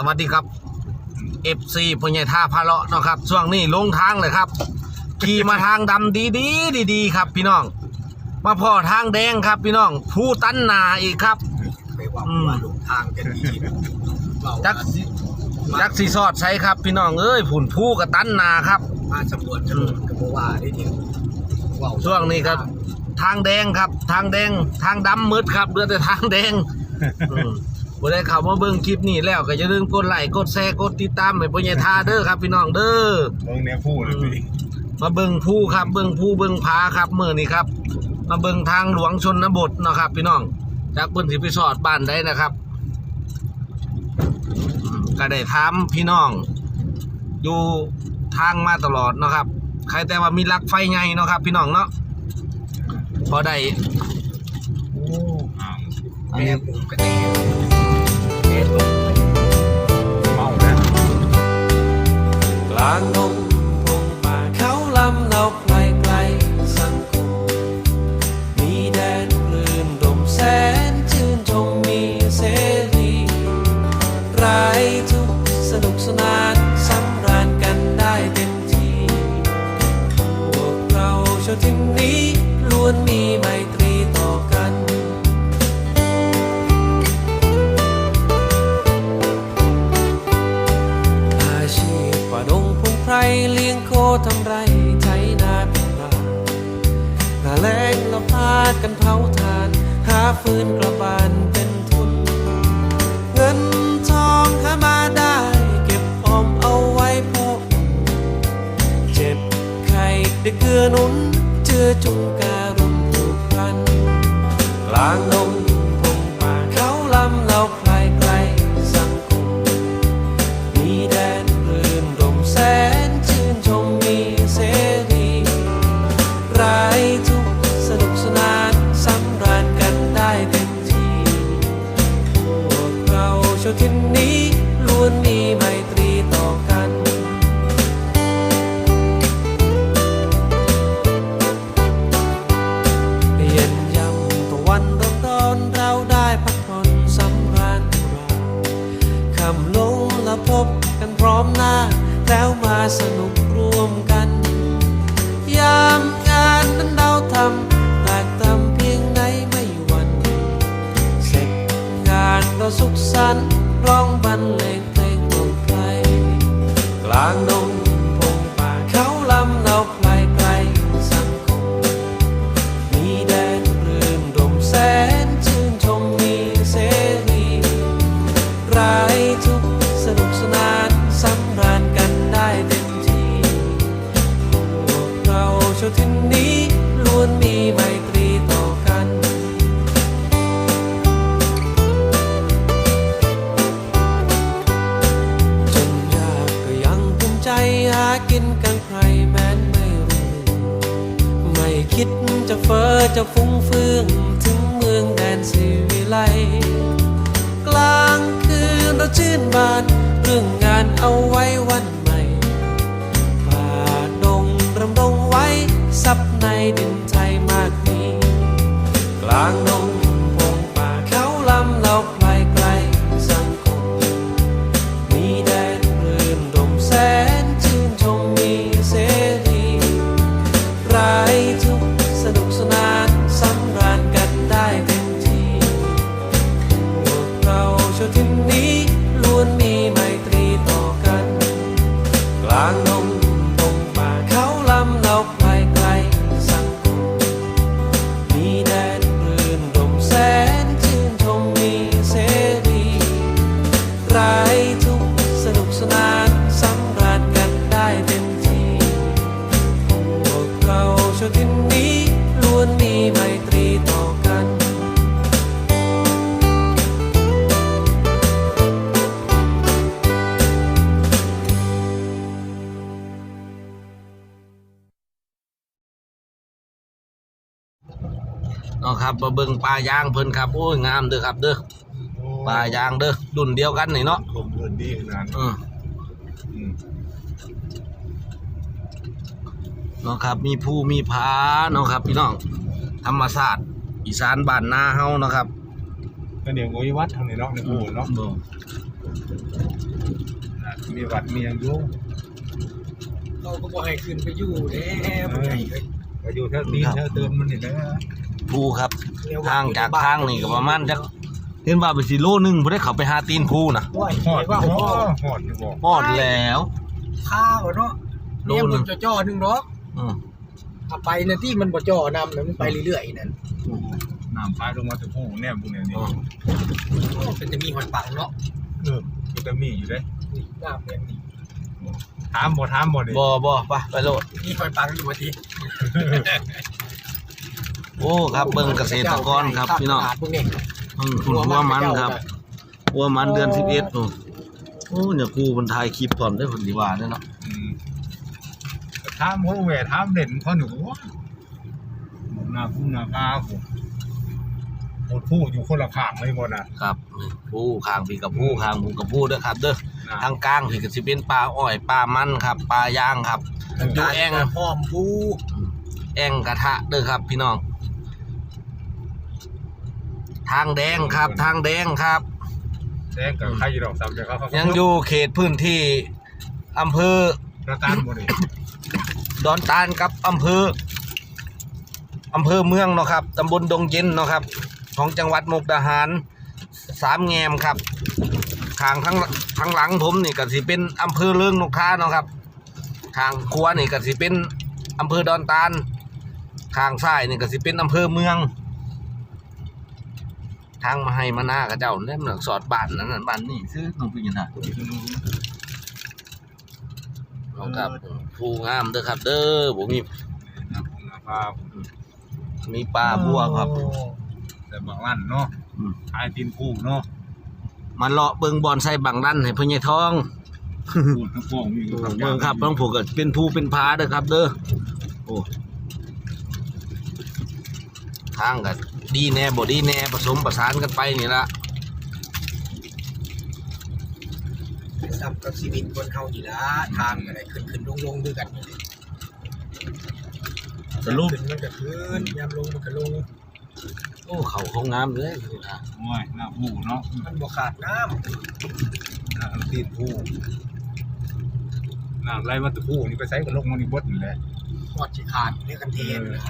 สวัสดีครับ FC พญาท่าพะเลาะเนาะครับ ช่วงนี้ลงทางเลยครับ ขี่มาทางดำดีดีดีดีๆครับ พี่น้อง มาพ่อทางแดงครับ พี่น้อง ผู้ตันนาอีกครับ ไปว่าอืม ว่าหลงทางกันดีเราจักจักสีซอดใช้ครับ พี่น้องเอ้ยผุ่นผู้กับตันนาครับ มาสำรวจถนนกับว่าได้ทีว่าช่วงนี้ครับ ทางแดงครับ ทางแดงทางดำมืดครับเหลือแต่ทางแดงอืม บ่ได้เข้ามาเบิ่งคลิปนี้แล้วก็อย่าลืมกดไลค์กดแชร์กดติดตามให้พ่อใหญ่ทาเด้อครับพี่น้องเด้อลงเนี้ยพูดเลยพี่มาเบิ่งผู้ครับเบิ่งผู้เบิ่งผาครับมื้อนี้ครับ มาเบิ่งทางหลวงชนบทเนาะครับ พี่น้องจากเพิ่นสิไปสอดบ้านได้นะครับอืมก็ได้ถามพี่น้อง อยู่ทางมาตลอดเนาะครับ ใครแต่ว่ามีลักไฟไงเนาะครับ พี่น้องเนาะพอได้โอ้อ่างอันแม่นี้ เมานะกลาง ข้ได้เกลือหนุนเจือจุงการุณผูกพันกลาง วันร้อนร้อนๆเราได้พักผ่อนสำราญเราคำลงและพบกันพร้อมหน้า แล้วมาสนุก นี้ล้วนมีไมตรีต่อกัน จนยากก็ยังภูมิใจหากินกันใครแม้นไม่รู้ไม่คิดจะเฟ้อจะฟุ้งเฟืองถึงเมืองแดนสิวิไลกลางคืนเราชื่นบานเรื่องงานเอาไว้วัน ในดินไทยมากมีกลาง ครับมาเบิ่งปลายางเพิ่นครับ โอ้ยงามเด้อครับ เด้อปลายางเด้อรุ่นเดียวกันนี่เนาะผมเดินดีขนาดอืมอืมเนาะครับ มีภูมีผาเนาะครับ พี่น้องธรรมศาสตร์อีสานบ้านนาเฮาเนาะครับก็เดี๋ยวโวยวัดทางในนอกในปูเนาะอืมมีวัดมีอย่างอยู่เขาก็บอกให้ขึ้นไปอยู่แล้วบ่ได้เฮ้ยก็อยู่แถวตีนแถวเติมมันนี่แหละ ภูครับเรียกว่ทางจากทางนี่ก็ประมาณจักเห็นว่าไปสิโลนึงบ่ได้เข้าไปหาตีนภูนะว่าหอดว่าบ่พ่อหอดอยู่บ่ฮอดแล้วข้าวเนาะโลเนี่ยนึมึงงจ่อๆหนึงเนาะอืมเอาไปนะที่มันบ่จ่อนำนะมันไปเรื่อยๆนั่นน้ำปลายลงมาถึงหูแน่พวกเนี้ยนี่อืมโอ้เป็นจะมีหอนปังเนาะเออมันก็มีอยู่เด้นี่น้ำเนี่ยนี่ถามบ่ถามบ่นี่บ่บ่ไปไปโลดมีหอนปังอยู่ว่าที โอ้ครับเบิ่งเกษตรกรครับพี่น้องขาดพวกนี้อืมคุณหัวมันครับหัวมันเดือน11โอ้โอ้เนี่ยครูมันถ่ายคลิปก่อนได้อเพิ่นสิว่าเด้อเนาะอืมถามหัวแหวถามเด่นเขาหนูว่าหน้าผู้หน้าตาผมหมดผู้อยู่คนละข้างเลยหมดน่ะครับนี่ผู้ข้างพี่กับผู้ข้างผู้กับผู้เด้อครับ เด้อน่ะทางกลางพี่ก็สิเป็นปลาอ้อยปลามันครับปลายางครับอยู่แอ่งหอมผูแอ่งกระทะเด้อครับ พี่น้อง ทางแดงครับ ทางแดงครับ แดงกับใครอยู่ดอกสามเดียวเขาเขายังอยู่เขตพื้นที่อำเภอกระตานบ่นี่ดอนตาลกับอำเภออำเภอเมืองเนาะครับตำบลดงเย็นเนาะครับ ของจังหวัดมุกดาหารสามแงมครับทางทั้งทางหลังผมนี่ก็สิเป็นอำเภอเลิงนกทาเนาะครับทางขวานี่ก็สิเป็นอำเภอดอนตาลทางซ้ายนี่ก็สิเป็นอำเภอเมือง ทางมาให้มาหน้ากับเจ้าเล่มหนังสอดบ้านนั้นนะบ้านนี่ซื้อน้องพี่ยินฮะน้องครับผู้งามเด้อครับ เด้อผมมีหน้าผู้หน้าตามีปลาบัวครับ แต่บางร้านเนาะอืมขายตีนผู้เนาะมาเลาะเบิงบอนไซบังดันให้พ่อใหญ่ทองพูดทั้งพวกมีอยู่ทั้งเบิงครับต้องผูกก็เป็นผู้เป็นพาเด้อครับ เด้อโอ้ ทางก็ดีแน่บ่ดีแน่ผสมประสานกันไปนี่ละซ้ำกับชีวิตคนเฮานี่ละทางอะไรขึ้นขึ้นลงลงด้วยกันนี่แหละสรุปขึ้นมันก็ขึ้นยามลงมันก็ลงโอ้เขาเขางามเลยนะโอ้ยหน้าผู้เนาะมันบ่ขาดน้ำหน้าตีนผู้น้ำไหลมาแตะผู้นี่ไปใส่กับลงมันนี่บดนี่แหละหอดสิขาดในกันเทนนะ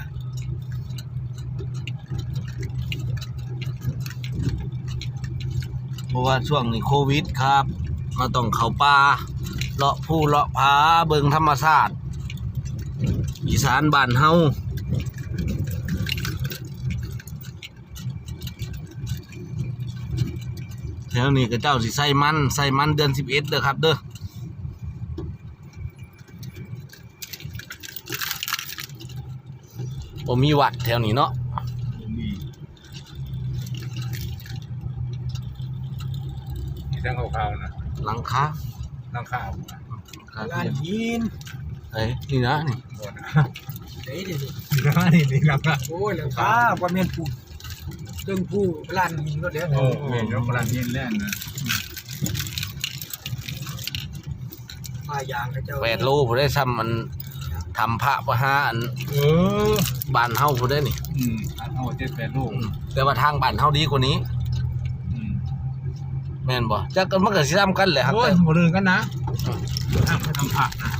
เพ ราะว่าช่วงนี้โควิดครับ มาต้องเข้าป่าเลาะผู้เลาะผาเบิงธรรมชาติอีสานบ้านเฮาแถวนี้ก็เจ้าสิใส่มันใส่มันเดือนสิบเอ็ดเด้อครับเด้อผมมีวัดแถวนี้เนาะ มีมีทั้งขาวๆนะ หลังคาทั้งข้าวครับร้านยินเอ้ยนี่นะนี่บดนะเดี๋ยวเดี๋ยวนี้นี่นี่น้ำละโอ้ยหลังคาว่าแม่นผู้เรื่องผู้ร้านยินก็เดี๋ยวโอ้แม่ยกกระดานเย็นแล่นนะมายางกับเจ้าแปดโลผมได้ซ้ำมันทำพระประหาอันเออบ้านเฮาผมได้นี่อืมอันเอาเจ็ดแปดลูกอืมแต่ว่าทางบ้านเฮาดีกว่านี้อืม แม่นบ่จักกันมันก็สิซ้ำกันแหละครับโอ้ยแต่หมดเรื่องกันนะห้ามไปทำผักนะ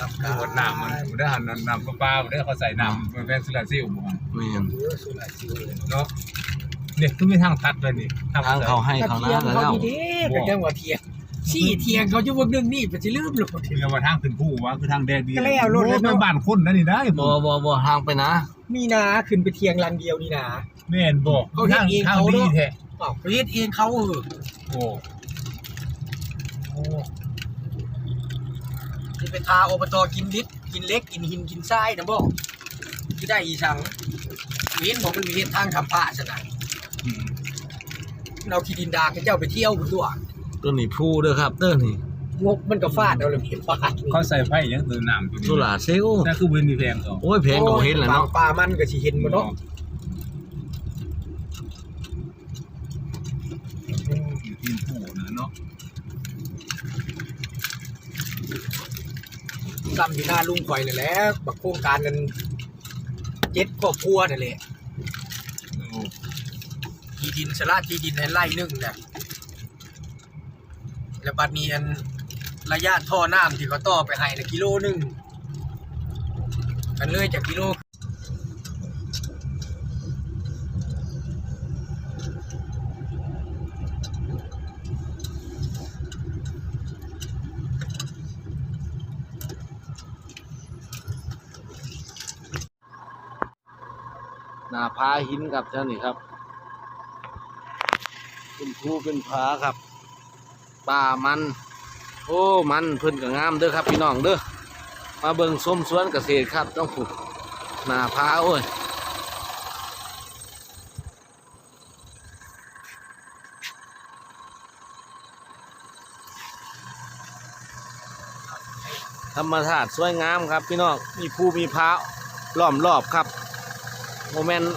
รับดูว่าน้ำมันมันได้หันน้ำปลาปลามันได้เขาใส่น้ำมันเป็นสุราซิลบ่แม่นเออสุราซิวเลยเนาะเนี่ยคือมีทางตัดเลยนี่ทางเขาให้เขาเทียนะงแล้วเขาดีๆเป็นจังหวะเทียงชี้เทียงเขาจะวงนึงนี่ไปสิลืมโลดคือว่าทางขึ้นผู้ว่าคือทางแดดดีก็แล้วรถเลยเนาะเป็นบ้านคนนั่นนี่ได้บ่บ่บ่ทางไปนะ มีนาขึ้นไปเทียงลังเดียวนี่นาแม่นบอกเขาเฮ็ดทางเองทางเขาดีเนาะแท้อ้าวเขาเฮ็ดเองเขาเออโอ้โอ้สิไปทาอบตกินดิบกินเล็กกินหินกินทรายนะบ่ที่ได้อีสังเห็นบอกมันมีเฮ็ดทางทำผ้าซะนะอืมเราขี้ดินดาให้เจ้าไปเที่ยวพุ่นตัวตัวนี้ผู้เด้อครับเด้อนี่ งกมันก็ฟาดเอาเลยมีฟาดเขาใส่ไฟยังตื่นน้ำตัวนี้โซลาร์เซลล์นั่นคือเวนดีแพงเขาโอ้ยแพงก็บ่เห็นแหล้วเนาะปลามันก็สิเห็นบ่เนาะอยู่ทีมผู้นะเนาะซ้ำอยู่หน้าลุงข่อยนั่นแหละบักโครงการนั้นเจ็ดครอบครัวนั่นแหละโอ้ที่ดินสละที่ดินให้ไร่หนึงน่ะแล้วบัดนี้อัน ระยะท่อน้ำที่เขาต่อไปให้นะกิโลหนึ่งกันเลยจากกิโลหน้าผาหินครับเจ้านี่ครับเป็นภูเป็นผาครับป่ามัน โอ้มันเพิ่นก็งามเด้อครับพี่น้องเด้อมาเบิ่งส้มสวนเกษตรครับต้องผูกหน้าผาโอ้ยธรรมชาติสวยงามครับพี่น้องมีภูมีผาล้อมรอบครับโมเมนต์